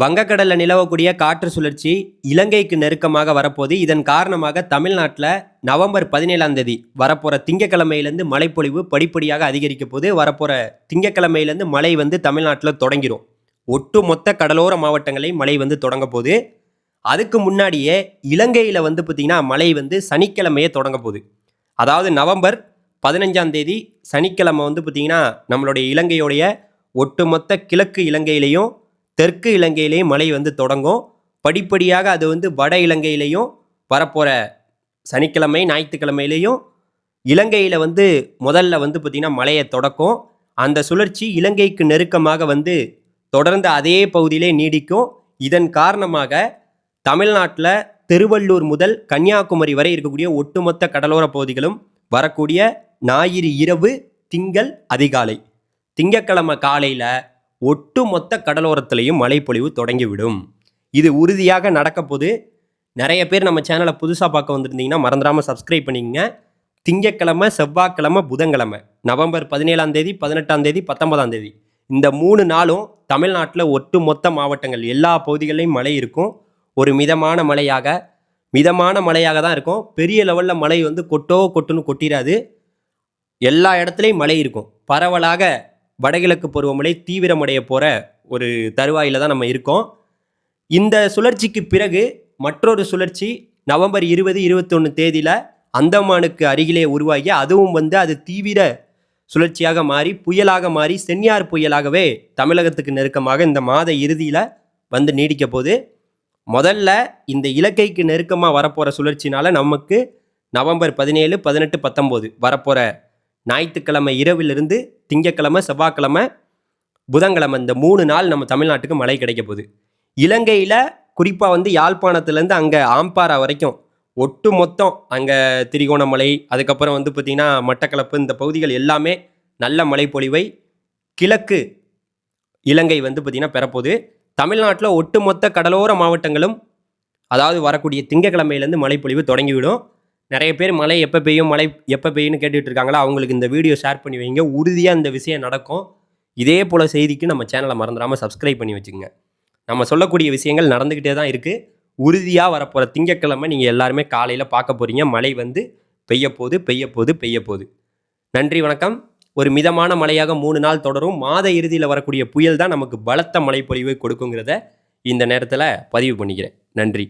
வங்கக்கடலில் நிலவக்கூடிய காற்று சுழற்சி இலங்கைக்கு நெருக்கமாக வரப்போகுது இதன் காரணமாக தமிழ்நாட்டில் நவம்பர் பதினேழாம் தேதி வரப்போகிற திங்கக்கிழமையிலேருந்து மழைப்பொழிவு படிப்படியாக அதிகரிக்க போது வரப்போகிற திங்கக்கிழமையிலேருந்து மழை வந்து தமிழ்நாட்டில் தொடங்கிடும் ஒட்டு மொத்த கடலோர மாவட்டங்களையும் மழை வந்து தொடங்க போது அதுக்கு முன்னாடியே இலங்கையில் வந்து பார்த்திங்கன்னா மழை வந்து சனிக்கிழமையே தொடங்க போகுது. அதாவது நவம்பர் பதினஞ்சாம் தேதி சனிக்கிழமை வந்து பார்த்திங்கன்னா நம்மளுடைய இலங்கையுடைய ஒட்டுமொத்த கிழக்கு இலங்கையிலையும் தெற்கு இலங்கையிலேயும் மழை வந்து தொடங்கும். படிப்படியாக அது வந்து வட இலங்கையிலையும் வரப்போகிற சனிக்கிழமை ஞாயிற்றுக்கிழமையிலையும் இலங்கையில் வந்து முதல்ல வந்து பார்த்திங்கன்னா மழையை தொடக்கும். அந்த சுழற்சி இலங்கைக்கு நெருக்கமாக வந்து தொடர்ந்து அதே பகுதியிலே நீடிக்கும். இதன் காரணமாக தமிழ்நாட்டில் திருவள்ளூர் முதல் கன்னியாகுமரி வரை இருக்கக்கூடிய ஒட்டுமொத்த கடலோர பகுதிகளும் வரக்கூடிய ஞாயிறு இரவு திங்கள் அதிகாலை. திங்கக்கிழமை காலையில் ஒட்டுமொத்த கடலோரத்திலையும் மழைப்பொழிவு தொடங்கிவிடும். இது உறுதியாக நடக்கப்போது. நிறைய பேர் நம்ம சேனலை புதுசாக பார்க்க வந்திருந்தீங்கன்னா மறந்துடாமல் சப்ஸ்கிரைப் பண்ணிக்கங்க. திங்கக்கிழமை செவ்வாய்க்கிழமை புதன்கிழமை நவம்பர் பதினேழாம் தேதி பதினெட்டாம் தேதி பத்தொன்பதாம் தேதி. இந்த மூணு நாளும் தமிழ்நாட்டில் ஒட்டு மொத்த மாவட்டங்கள் எல்லா பகுதிகளிலும் மழை இருக்கும். ஒரு மிதமான மழையாக மிதமான மழையாக தான் இருக்கும். பெரிய லெவலில் மழை வந்து கொட்டோ கொட்டுன்னு கொட்டிடாது எல்லா இடத்துலையும் மழை இருக்கும். பரவலாக வடகிழக்கு பருவமழை தீவிரமடைய போகிற ஒரு தருவாயில் தான் நம்ம இருக்கோம். இந்த சுழற்சிக்கு பிறகு மற்றொரு சுழற்சி நவம்பர் இருபது இருபத்தொன்று தேதியில் அந்தமானுக்கு அருகிலே உருவாகி அதுவும் வந்து அது தீவிர சுழற்சியாக மாறி புயலாக மாறி சென்னியார் புயலாகவே தமிழகத்துக்கு நெருக்கமாக இந்த மாத இறுதியில் வந்து நீடிக்க போது முதல்ல இந்த இலக்கைக்கு நெருக்கமாக வரப்போகிற சுழற்சினால நமக்கு நவம்பர் பதினேழு பதினெட்டு பத்தொம்போது வரப்போகிற ஞாயிற்றுக்கிழமை இரவிலிருந்து திங்கக்கிழமை செவ்வாய்க்கிழமை புதன்கிழமை இந்த மூணு நாள் நம்ம தமிழ்நாட்டுக்கு மழை கிடைக்க போகுது. இலங்கையில் குறிப்பாக வந்து யாழ்ப்பாணத்துலேருந்து அங்கே ஆம்பாரா வரைக்கும் ஒட்டு மொத்தம் அங்கே திரிகோணமலை அதுக்கப்புறம் வந்து பார்த்திங்கன்னா மட்டக்களப்பு இந்த பகுதிகள் எல்லாமே நல்ல மழைப்பொழிவை கிழக்கு இலங்கை வந்து பார்த்திங்கன்னா பெறப்போகுது. தமிழ்நாட்டில் ஒட்டுமொத்த கடலோர மாவட்டங்களும் அதாவது வரக்கூடிய திங்கக்கிழமையிலேருந்து மழைப்பொழிவு தொடங்கிவிடும். நிறைய பேர் மழை எப்போ பெய்யும் மழை எப்போ பெய்யும்னு கேட்டுட்டு இருக்காங்களா? அவங்களுக்கு இந்த வீடியோ ஷேர் பண்ணி வைங்க. உறுதியாக இந்த விஷயம் நடக்கும். இதே போல் செய்திக்கு நம்ம சேனலை மறந்துடாமல் சப்ஸ்கிரைப் பண்ணி வச்சுக்கோங்க. நம்ம சொல்லக்கூடிய விஷயங்கள் நடந்துக்கிட்டே தான் இருக்குது உறுதியாக வரப்போகிற திங்கக்கிழமை நீங்கள் எல்லாருமே காலையில் பார்க்க போகிறீங்க மழை வந்து பெய்ய போது பெய்ய போது பெய்ய போது நன்றி வணக்கம். ஒரு மிதமான மழையாக மூணு நாள் தொடரும். மாத இறுதியில் வரக்கூடிய புயல் தான் நமக்கு பலத்த மழைப்பொழிவை கொடுக்குங்கிறத இந்த நேரத்தில் பதிவு பண்ணிக்கிறேன். நன்றி.